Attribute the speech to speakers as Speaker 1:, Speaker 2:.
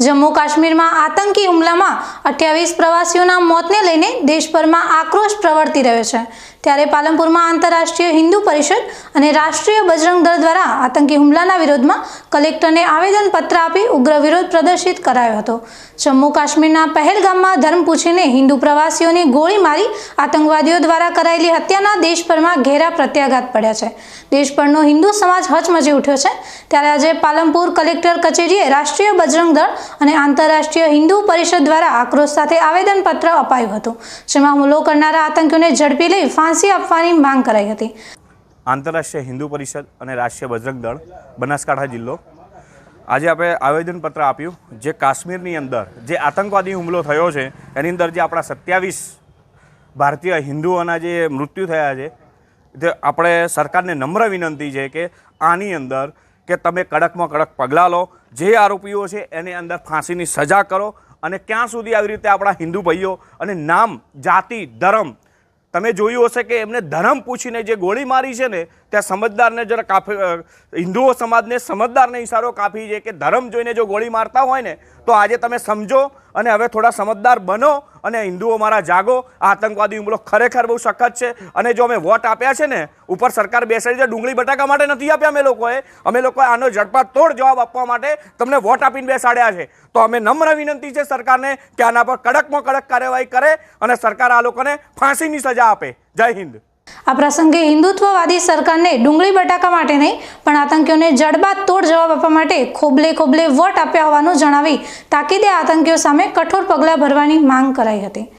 Speaker 1: જમ્મુ કાશ્મીરમાં આતંકી હુમલામાં અઠ્યાવીસ પ્રવાસીઓના મોતને લઈને દેશભરમાં આક્રોશ પ્રવર્તી રહ્યો છે. ત્યારે પાલનપુરમાં આંતરરાષ્ટ્રીય હિન્દુ પરિષદ અને રાષ્ટ્રીય બજરંગ દળ દ્વારા આતંકી હુમલાના વિરોધમાં કલેક્ટરને આવેદનપત્ર આપી ઉગ્ર વિરોધ પ્રદર્શિત કરાયો હતો. જમ્મુ કાશ્મીરના પહેલગામમાં ધર્મ પૂછીને હિન્દુ પ્રવાસીઓની ગોળી મારી આતંકવાદીઓ દ્વારા કરાયેલી હત્યાના દેશભરમાં ઘેરા પ્રત્યાઘાત પડ્યા છે. દેશભરનો હિન્દુ સમાજ હચમચી ઉઠ્યો છે. ત્યારે આજે પાલનપુર કલેક્ટર કચેરીએ રાષ્ટ્રીય બજરંગ દળ અને આંતરરાષ્ટ્રીય હિન્દુ પરિષદ દ્વારા આક્રોશ સાથે આવેદનપત્ર અપાયું હતું, જેમાં હુમલો કરનારા આતંકીઓને ઝડપી લઈ ફાંસી આપવાની માંગ કરાઈ હતી.
Speaker 2: આંતરરાષ્ટ્રીય હિન્દુ પરિષદ અને રાષ્ટ્રીય બજરંગ દળ, બનાસકાંઠા જિલ્લો. આજે આપણે આવેદનપત્ર આપ્યું જે કાશ્મીરની અંદર જે આતંકવાદી હુમલો થયો છે, એની અંદર જે આપણા સત્યાવીસ ભારતીય હિન્દુઓના જે મૃત્યુ થયા છે, તે આપણે સરકારને નમ્ર વિનંતી છે કે આની અંદર કે તમે કડકમાં કડક પગલાં લો, જે આરોપીઓ છે એની અંદર ફાંસીની સજા કરો અને ક્યાં સુધી આવી રીતે આપણા હિન્દુ ભાઈઓ અને નામ, જાતિ, ધર્મ તમે જોયું હશે કે એમને ધર્મ પૂછીને જે ગોળી મારી છે ને, ત્યાં સમજદારને જરા કાફી હિન્દુઓ સમાજને સમજદારને ઇશારો કાફી છે કે ધર્મ જોઈને જો ગોળી મારતા હોય ને, તો આજે તમે સમજો અને હવે થોડા સમજદાર બનો અને હિન્દુઓ મારા જાગો, આ આતંકવાદી હુમલો ખરેખર બહુ સખત છે. અને જો અમે વોટ આપ્યા છે ને, ઉપર સરકાર બેસાડી છે ડુંગળી બટાકા માટે નથી આપ્યા અમે લોકોએ. અમે લોકોએ આનો ઝડપા તોડ જવાબ આપવા માટે તમને વોટ આપીને બેસાડ્યા છે. તો અમે નમ્ર વિનંતી છે સરકારને કે આના પર કડકમાં કડક કાર્યવાહી કરે અને સરકાર આ લોકોને ફાંસીની સજા આપે. જય હિન્દ.
Speaker 1: આ પ્રસંગે હિન્દુત્વવાદી સરકારને ડુંગળી બટાકા માટે નહીં, પણ આતંકીઓને જડબાત તોડ જવાબ આપવા માટે ખોબલે ખોબલે વોટ આપ્યા હોવાનું જણાવી તાકીદે આતંકીઓ સામે કઠોર પગલાં ભરવાની માંગ કરાઈ હતી.